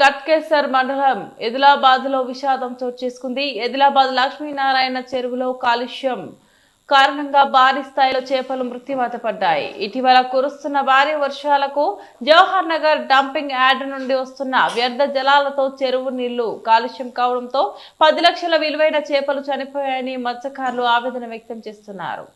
గట్కేసర్ మండలం ఎదిలాబాద్లో విషాదం చోటు చేసుకుంది. ఎదిలాబాద్ లక్ష్మీనారాయణ చెరువులో కాలుష్యం కారణంగా భారీ స్థాయిలో చేపలు మృత్యువాత పడ్డాయి. ఇటీవల కురుస్తున్న భారీ వర్షాలకు జవహర్ నగర్ డంపింగ్ యార్డ్ నుండి వస్తున్న వ్యర్థ జలాలతో చెరువు నీళ్ళు కాలుష్యం కావడంతో పది లక్షల విలువైన చేపలు చనిపోయాయని మత్స్యకారులు ఆవేదన వ్యక్తం చేస్తున్నారు.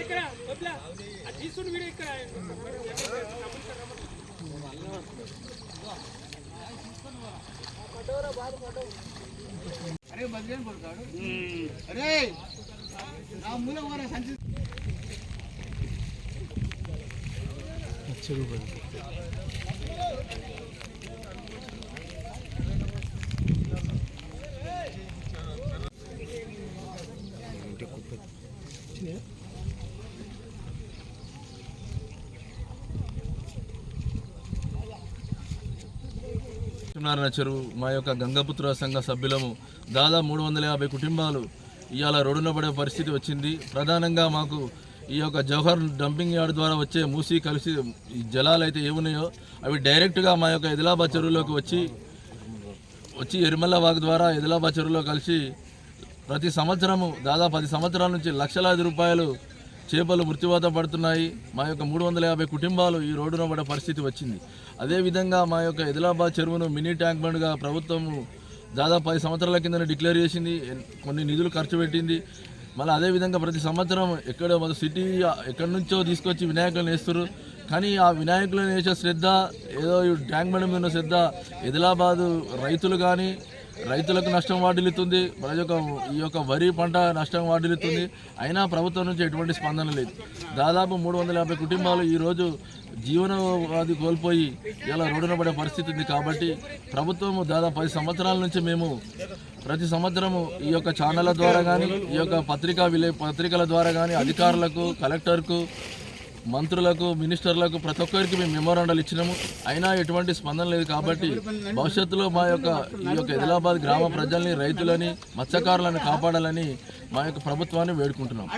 ఇక్కడ తీసుకుని వీడియో ఇక్కడ. అరే బదిలేని కొడుకాడు అరే నా మూల పోరా సంచి లక్ష్మీనారాయణ చెరువు మా యొక్క గంగపుత్ర సంఘ సభ్యులము. దాదాపు మూడు వందల యాభై కుటుంబాలు ఇవాళ రోడ్డున పడే పరిస్థితి వచ్చింది. ప్రధానంగా మాకు ఈ యొక్క జవహర్ డంపింగ్ యార్డ్ ద్వారా వచ్చే మూసి కలిసి ఈ జలాలు అయితే ఏమున్నాయో అవి డైరెక్ట్గా మా యొక్క ఎదిలాబాద్ చెరువులోకి వచ్చి వచ్చి ఎరిమల్ల వాగు ద్వారా ఎదిలాబాద్ చెరువులో కలిసి ప్రతి సంవత్సరము దాదాపు పది సంవత్సరాల నుంచి లక్షలాది రూపాయలు చేపలు మృత్యువాత పడుతున్నాయి. మా యొక్క మూడు వందల యాభై కుటుంబాలు ఈ రోడ్డున పడే పరిస్థితి వచ్చింది. అదేవిధంగా మా యొక్క ఎదిలాబాద్ చెరువును మినీ ట్యాంక్ బండ్గా ప్రభుత్వము దాదాపు పది సంవత్సరాల కింద డిక్లేర్ చేసింది. కొన్ని నిధులు ఖర్చు పెట్టింది. మళ్ళీ అదేవిధంగా ప్రతి సంవత్సరం ఎక్కడ మన సిటీ ఎక్కడి నుంచో తీసుకొచ్చి వినాయకులను వేస్తారు. కానీ ఆ వినాయకులను వేసే శ్రద్ధ ఏదో ఈ ట్యాంక్ బండ్ మీద ఉన్న శ్రద్ధ ఎదిలాబాదు రైతులు కానీ రైతులకు నష్టం వాటిల్లుతుంది మన యొక్క ఈ యొక్క వరి పంట నష్టం వాటిల్లుతుంది. అయినా ప్రభుత్వం నుంచి ఎటువంటి స్పందన లేదు. దాదాపు మూడు వందల యాభై కుటుంబాలు ఈరోజు జీవనోపాధి కోల్పోయి ఇలా రోడ్డున పడే పరిస్థితి ఉంది కాబట్టి ప్రభుత్వము దాదాపు పది సంవత్సరాల నుంచి మేము ప్రతి సంవత్సరము ఈ యొక్క ఛానళ్ళ ద్వారా కానీ ఈ యొక్క పత్రికా విలే పత్రికల ద్వారా కానీ అధికారులకు కలెక్టర్కు మంత్రులకు మినిస్టర్లకు ప్రతి ఒక్కరికి మేము మెమోరాండాలు ఇచ్చినాము. అయినా ఎటువంటి స్పందన లేదు కాబట్టి భవిష్యత్తులో మా యొక్క ఈ యొక్క ఆదిలాబాద్ గ్రామ ప్రజల్ని రైతులని మత్స్యకారులను కాపాడాలని మా యొక్క ప్రభుత్వాన్ని వేడుకుంటున్నాం.